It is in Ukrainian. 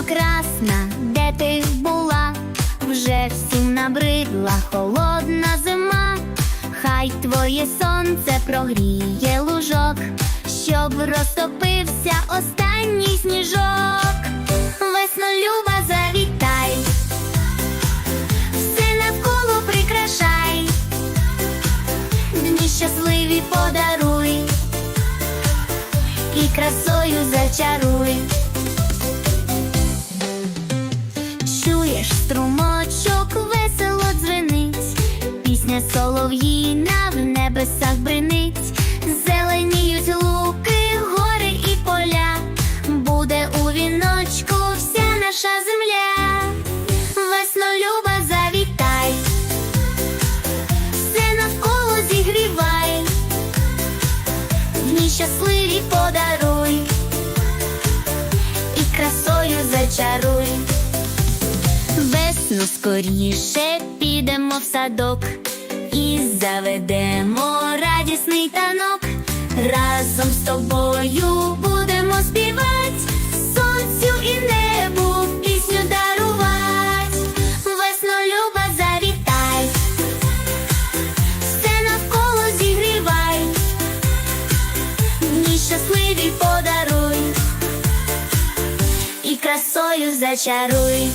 Ясно-красна, де ти була, вже всім набридла холодна зима, хай твоє сонце прогріє лужок, щоб розтопився останній сніжок. Веснолюба завітай, все навколо прикрашай, дні щасливі подаруй. І красою зачаруй. Чуєш струмочок, весело дзвенить, пісня солов'їна в небесах бринить, зеленіють луки, гори і поля, буде у віночку вся наша земля, веснолюба завітай, все навколо зігрівай, дні щасливі подаруй. І красою зачаруй. Весну скоріше підемо в садок і заведемо радісний танок. Разом з тобою будемо співать, сонцю і небу пісню дарувать. Веснолюба завітай, все навколо зігрівай, дні щасливі подаруй і красою зачаруй.